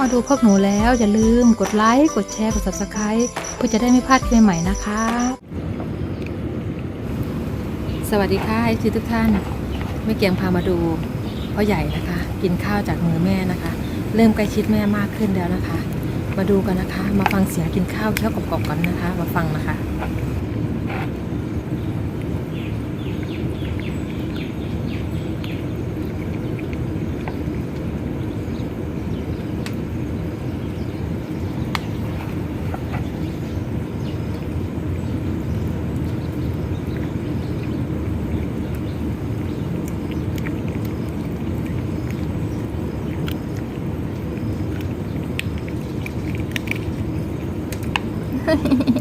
มาดูพวกหนูแล้ว อย่าลืมกดไลค์กดแชร์กด subscribe เพื่อจะได้ไม่พลาดคลิปใหม่ๆนะคะ สวัสดีค่ะทุกทุกท่านแม่เกียงพามาดูพ่อใหญ่นะคะ กินข้าวจากมือแม่นะคะ เริ่มใกล้ชิดแม่มากขึ้นแล้วนะคะ มาดูกันนะคะ มาฟังเสียงกินข้าวเคี้ยวกรอบๆกันนะคะ มาฟังนะคะ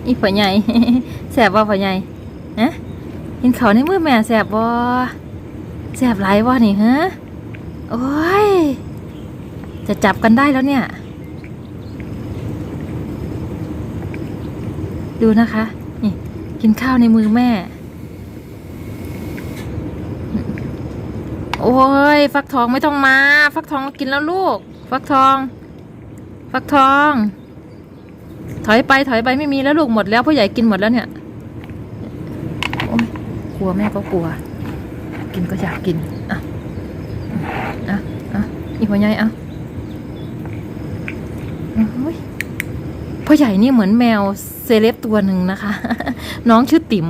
อีพ่อใหญ่แสบบ่พ่อใหญ่ฮะกินข้าวในมือแม่แสบบ่แสบไหลบ่นี่ฮะโอ้ย จะจับกันได้แล้วเนี่ย ดูนะคะ นี่ กินข้าวในมือแม่ โอ้ย ฟักทองไม่ต้องมา ฟักทองกินแล้วลูก ฟักทอง ฟักทอง ถอยไปถอยไปไม่มีแล้วลูกหมดแล้วพ่อใหญ่กินหมดแล้วเนี่ยโอ้ยกลัวแม่ก็กลัว กินก็อยากกินอะอะอะอีพ่อใหญ่อะโอ้ยพ่อใหญ่นี่เหมือนแมวเซเลบตัวหนึ่งนะคะ น้องชื่อติ๋ม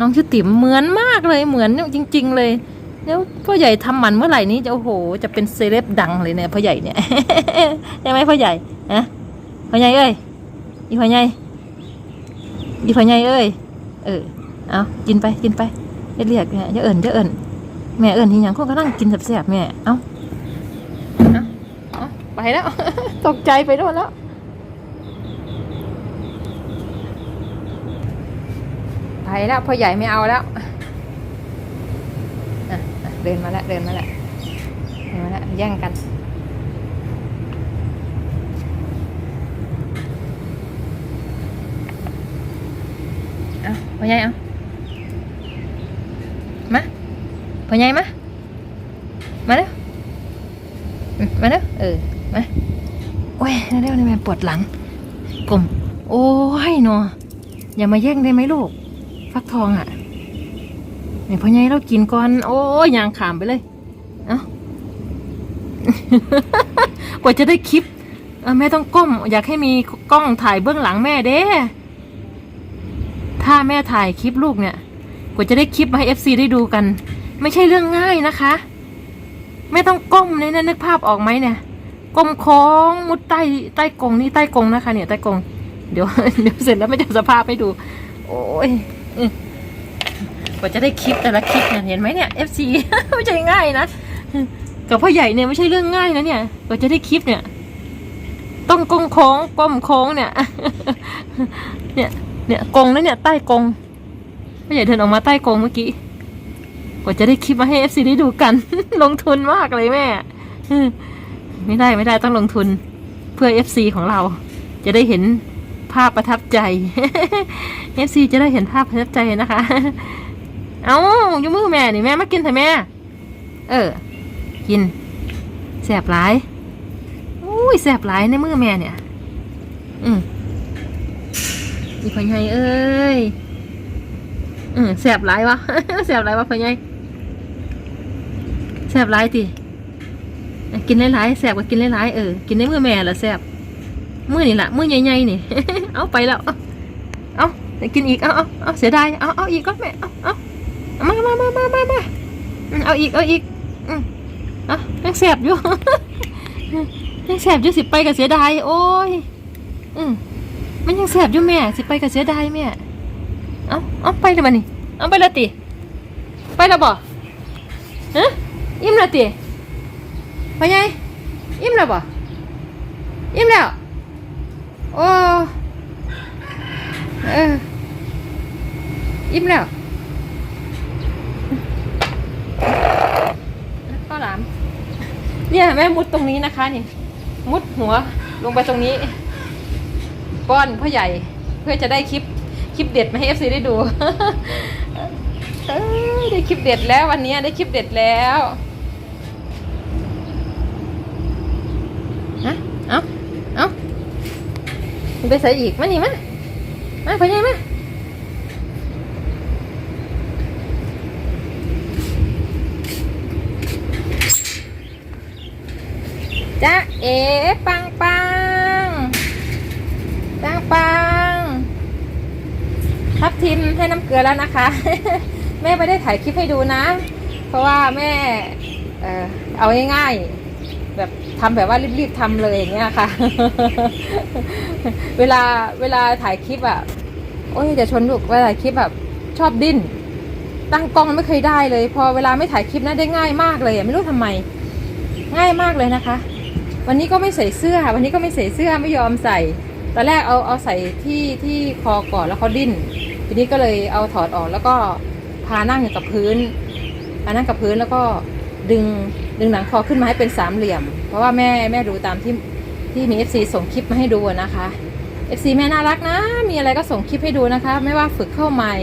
น้องชื่อติ๋มเหมือนมากเลยเหมือนจริง ๆ เลยแล้วพ่อใหญ่ทำหมันเมื่อไหร่นี้จะโอ้โห จะเป็นเซเลบดังเลยเนี่ยพ่อใหญ่เนี่ยใช่ไหมพ่อใหญ่นะพ่อใหญ่เอ้ย อีพ่อใหญ่อีพ่อใหญ่เอ้ยเออเอากินไปกินไปอย่าเรียกแม่อย่าเอิ่นอย่าเอิ่นแม่เอิ่นที่ยังคนก็นั่งกินแสบๆแม่เอาเอาเอาไปแล้ว ตกใจไปโดนแล้วไปแล้วพ่อใหญ่ไม่เอาแล้วอะเดินมาแล้วเดินมาแล้วเดินมาแล้วแย่งกัน เอา พ่อใหญ่เอามาพ่อใหญ่มามาเร็วอืมาเร็วเออมาโอ้ยเร็วๆนี่แม่ปวดหลังกลมโอ้ยเนาะอย่ามาแย่งได้ไหมลูก ฟักทองอะนี่พ่อใหญ่เรากินก่อน โอ้ยยางขามไปเลยเอ้ากว่าจะได้คลิปแม่ต้องก้ม อยากให้มีกล้องถ่ายเบื้องหลังแม่เด้ ถ้าแม่ถ่ายคลิปลูกเนี่ยกว่าจะได้คลิปมาให้เอฟซีได้ดูกัน ไม่ใช่เรื่องง่ายนะคะ ไม่ต้องก้มเนี่ยนึกภาพออกไหมเนี่ยก้มโค้งมุดใต้ใต้กรงนี่ใต้กรงนะคะ เนี่ยใต้กรงเดี๋ยวเดี๋ยวเสร็จแล้วไม่จะสภาพให้ดู โอ้ยกว่าจะได้คลิปแต่ละคลิปเนี่ยเห็นไหมเนี่ยเอฟซีไม่ใช่ง่ายนะกับพ่อใหญ่เนี่ยไม่ใช่เรื่องง่ายนะเนี่ยกว่าจะได้คลิปเนี่ย ต้องก้มโค้งก้มโค้งเนี่ย เนี่ย เนี่ยกงนะเนี่ยใต้กงไม่ใหญ่เดินออกมาใต้กงเมื่อกี้กว่าจะได้คลิปมาให้เอฟซีได้ดูกัน ลงทุนมากเลยแม่ไม่ได้ไม่ได้ต้องลงทุนเพื่อเอฟซีของเรา จะได้เห็นภาพประทับใจเอฟซีจะได้เห็นภาพประทับใจนะคะ เอาอยู่มือแม่นี่แม่มากินเถอะแม่ เออ กินแสบหลายอุ้ยแสบหลายในมือแม่เนี่ย อืม อีพ่อใหญ่เอ้ยอืมแสบหลายวะแสบหลายวะพ่อใหญ่แสบหลายติกินหลายๆแสบกว่ากินหลายๆเออกินในมือแม่ละแสบมือนี่ละเมื่อใหญ่ๆนี่เอาไปแล้วเอาเอาเดี๋ยวกินอีกเอาเอาเอาเสียดายเอาเอาอีกก็แม่เอาเอามามามามามามาเอาอีกเอาอีกอืมเอายังแสบอยู่ยังแสบอยู่สิไปกับเสียดายโอ้ยอืม มันยังแสบอยู่แม่ สิไปกับเสียดายแม่ เอาเอาไปเลยมานี่เอาไปละติ ไปและบ่ฮะอิ่มละติไปไงอิ่มและบ่อิ่มแล้วโอ้เอออิ่มแล้วข้าวหลามเนี่ยแม่มุดตรงนี้นะคะนี่มุดหัวลงไปตรงนี้ ป้อนพ่อใหญ่เพื่อจะได้คลิปคลิปเด็ดมาให้เอฟซีได้ดูได้คลิปเด็ดแล้ววันนี้ได้คลิปเด็ดแล้วฮะเอาไปใส่อีกมานี่มามาไปยังมาจ้าเอ๋ปังปังปัง ทิมให้น้ำเกลือแล้วนะคะ แม่ไม่ได้ถ่ายคลิปให้ดูนะ เพราะว่าแม่เออเอาง่ายๆแบบทำแบบว่ารีบๆทำเลยอย่างเงี้ยค่ะ เวลาเวลาถ่ายคลิปอะโอ้ยจะชนลูกเวลาถ่ายคลิปแบบชอบดิ้นตั้งกล้องไม่เคยได้เลย พอเวลาไม่ถ่ายคลิปนะได้ง่ายมากเลยไม่รู้ทำไม ง่ายมากเลยนะคะ วันนี้ก็ไม่ใส่เสื้อวันนี้ก็ไม่ใส่เสื้อไม่ยอมใส่ตอนแรกเอาเอาใส่ที่ที่คอก่อนแล้วเขาดิ้น ทีนี้ก็เลยเอาถอดออกแล้วก็พานั่งอยู่กับพื้นพานั่งกับพื้นแล้วก็ดึงดึงหนังคอขึ้นมาให้เป็นสามเหลี่ยม เพราะว่าแม่แม่ดูตามที่ที่มี FC ส่งคลิปมาให้ดูอะนะคะ FC แม่น่ารักนะ มีอะไรก็ส่งคลิปให้ดูนะคะ ไม่ว่าฝึกเข้าใหม่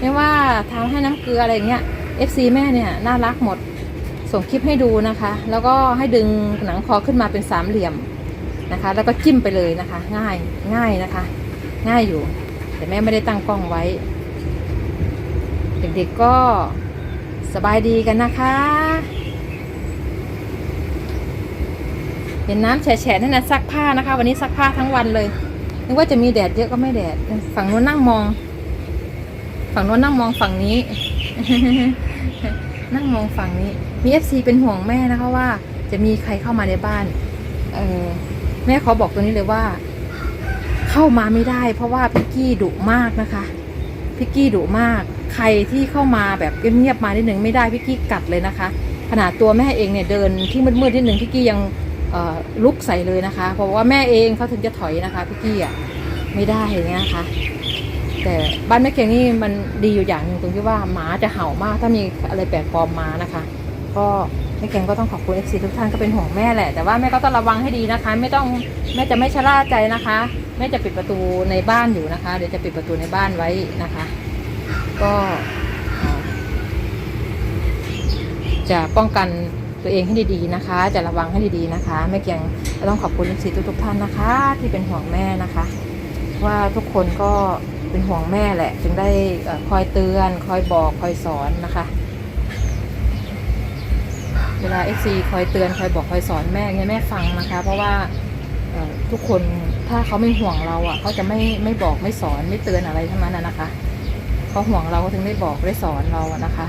ไม่ว่าทำให้น้ำเกลืออะไรเงี้ย FC แม่เนี่ยน่ารักหมดส่งคลิปให้ดูนะคะ แล้วก็ให้ดึงหนังคอขึ้นมาเป็นสามเหลี่ยมนะคะ แล้วก็จิ้มไปเลยนะคะ ง่ายง่ายนะคะ ง่ายอยู่ แต่แม่ไม่ได้ตั้งกล้องไว้ เด็กๆก็สบายดีกันนะคะ เห็นน้ำแฉะๆนั่นนะซักผ้านะคะ วันนี้ซักผ้าทั้งวันเลยนึกว่าจะมีแดดเยอะก็ไม่แดด ฝั่งนู้นนั่งมอง ฝั่งนู้นนั่งมองฝั่งนี้ นั่งมองฝั่งนี้ มีเอฟซีเป็นห่วงแม่นะคะว่า จะมีใครเข้ามาในบ้าน เออแม่ขอบอกตัวนี้เลยว่า เข้ามาไม่ได้ เพราะว่าพิกกี้ดุมากนะคะพิกกี้ดุมาก ใครที่เข้ามาแบบเงียบๆมานิดหนึ่งไม่ได้พิกกี้กัดเลยนะคะ ขนาดตัวแม่เองเนี่ยเดินที่มืดๆนิดหนึ่งพิกกี้ยังลุกใส่เลยนะคะ เพราะว่าแม่เองเขาถึงจะถอยนะคะพิกกี้อะไม่ได้อย่างเงี้ยนะคะแต่บ้านแม่เกียงนี่มันดีอยู่อย่างหนึ่งตรงที่ว่าหมาจะเห่ามากถ้ามีอะไรแปลกปลอมมานะคะ ก็แม่เกียงก็ต้องขอบคุณเอฟซีทุกท่านก็เป็นห่วงแม่แหละแต่ว่าแม่ก็ต้องระวังให้ดีนะคะ ไม่ต้องแม่จะไม่ชะล่าใจนะคะ แม่จะปิดประตูในบ้านอยู่นะคะ เดี๋ยวจะปิดประตูในบ้านไว้นะคะ ก็จะป้องกันตัวเองให้ดีๆนะคะ จะระวังให้ดีๆนะคะแม่เกียงต้องขอบคุณเอฟซีทุกๆท่านนะคะ ที่เป็นห่วงแม่นะคะ ว่าทุกคนก็เป็นห่วงแม่แหละ จึงได้คอยเตือน คอยบอกคอยสอนนะคะ เวลาเอฟซีคอยเตือนคอยบอกคอยสอนแม่เนี่ยแม่ฟังนะคะ เพราะว่าทุกคน ถ้าเขาไม่ห่วงเราอะเขาจะไม่ไม่บอกไม่สอนไม่เตือนอะไรทั้งนั้นนะคะเขาห่วงเราก็ถึงได้บอกได้สอนเราอะนะคะ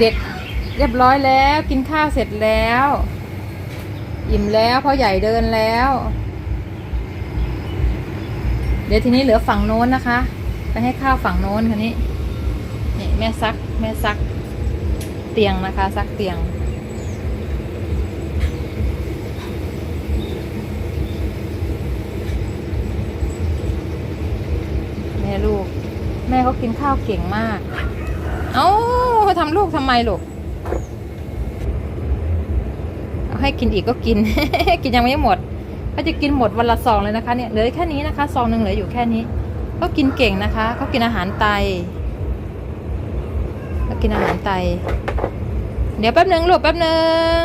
เด็กๆเรียบร้อยแล้วกินข้าวเสร็จแล้วอิ่มแล้วพ่อใหญ่เดินแล้ว เดี๋ยวทีนี้เหลือฝั่งโน้นนะคะ ไปให้ข้าวฝั่งโน้นคันนี้นี่แม่ซักแม่ซักเตียงนะคะ ซักเตียง แม่ลูก แม่เขากินข้าวเก่งมาก เอ้าทำลูกทำไมลูกเอาให้กินอีกก็กิน กินยังไม่หมดเขาจะกินหมดวันละซองเลยนะคะเนี่ยเหลือแค่นี้นะคะซองหนึ่งเหลืออยู่แค่นี้ก็กินเก่งนะคะเขากินอาหารไตเขากินอาหารไต เดี๋ยวแป๊บหนึ่งลูกแป๊บหนึ่ง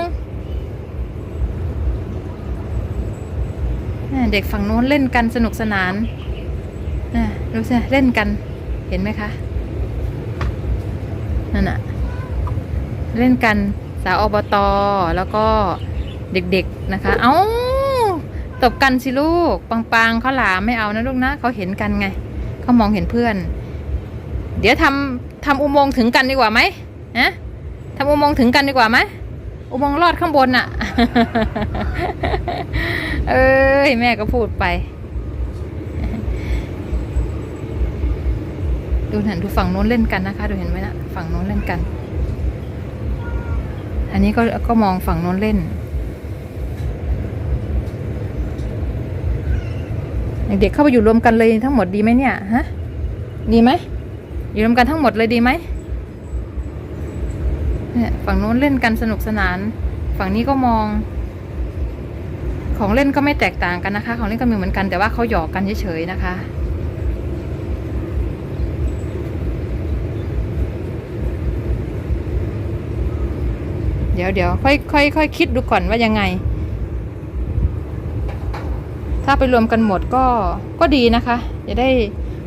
เด็กฝั่งโน้นเล่นกันสนุกสนาน น่ะดูสิเล่นกัน เห็นไหมคะ นั่นอะเล่นกันสาวอบตแล้วก็เด็กๆนะคะ เอา้าตบกันสิลูก ปังๆเขาหลามไม่เอานะลูกนะเขาเห็นกันไง เขามองเห็นเพื่อน เดี๋ยวทำทำอุโมงค์ถึงกันดีกว่าไหมนะทำอุโมงค์ถึงกันดีกว่าไหมอุโมงค์ลอดข้างบนน่ะ เอ้ยแม่ก็พูดไป ดูเห็นดูฝั่งโน้นเล่นกันนะคะ ดูเห็นไหมนะฝั่งโน้นเล่นกัน อันนี้ก็ก็มองฝั่งโน้นเล่นเด็กเข้าไปอยู่รวมกันเลยทั้งหมดดีไหมเนี่ยฮะดีไหมอยู่รวมกันทั้งหมดเลยดีไหมเนี่ยฝั่งโน้นเล่นกันสนุกสนาน ฝั่งนี้ก็มอง ของเล่นก็ไม่แตกต่างกันนะคะ ของเล่นก็มีเหมือนกันแต่ว่าเขาหยอกกันเฉยๆนะคะ เดี๋ยวเดี๋ยวค่อยค่อยค่อยคิดดูก่อนว่ายังไง ถ้าไปรวมกันหมดก็ก็ดีนะคะ จะได้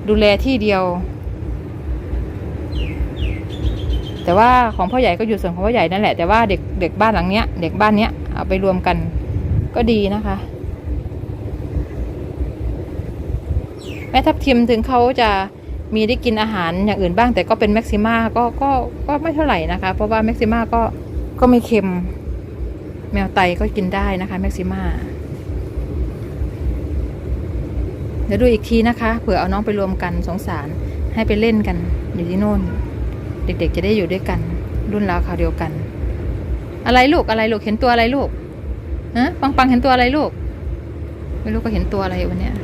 ดูแลที่เดียว แต่ว่าของพ่อใหญ่ก็อยู่ส่วนของพ่อใหญ่นั่นแหละ แต่ว่าเด็กเด็กบ้านหลังเนี้ย เด็กบ้านเนี้ยเอาไปรวมกันก็ดีนะคะ แม่ทับทิมถึงเขาจะมีได้กินอาหารอย่างอื่นบ้างแต่ก็เป็นแม็กซิม่าก็ก็ก็ไม่เท่าไหร่นะคะ เพราะว่าแม็กซิม่าก็ ก็ไม่เค็ม แมวไตก็กินได้นะคะแม็กซิมาเดี๋ยวดูอีกทีนะคะ เผื่อเอาน้องไปรวมกันสงสาร ให้ไปเล่นกัน อยู่ที่โน่น เด็กๆจะได้อยู่ด้วยกัน รุ่นราวคราวเดียวกัน อะไรลูกอะไรลูกเห็นตัวอะไรลูกฮะปังปังเห็นตัวอะไรลูก ไม่รู้ก็เห็นตัวอะไรวันเนี้ย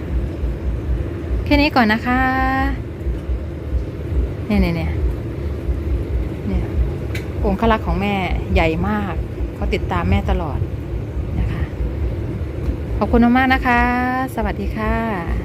แค่นี้ก่อนนะคะ เนี่ยเนี่ยเนี่ย องคลักษ์ของแม่ใหญ่มาก เขาติดตามแม่ตลอดนะคะ ขอบคุณมากนะคะ สวัสดีค่ะ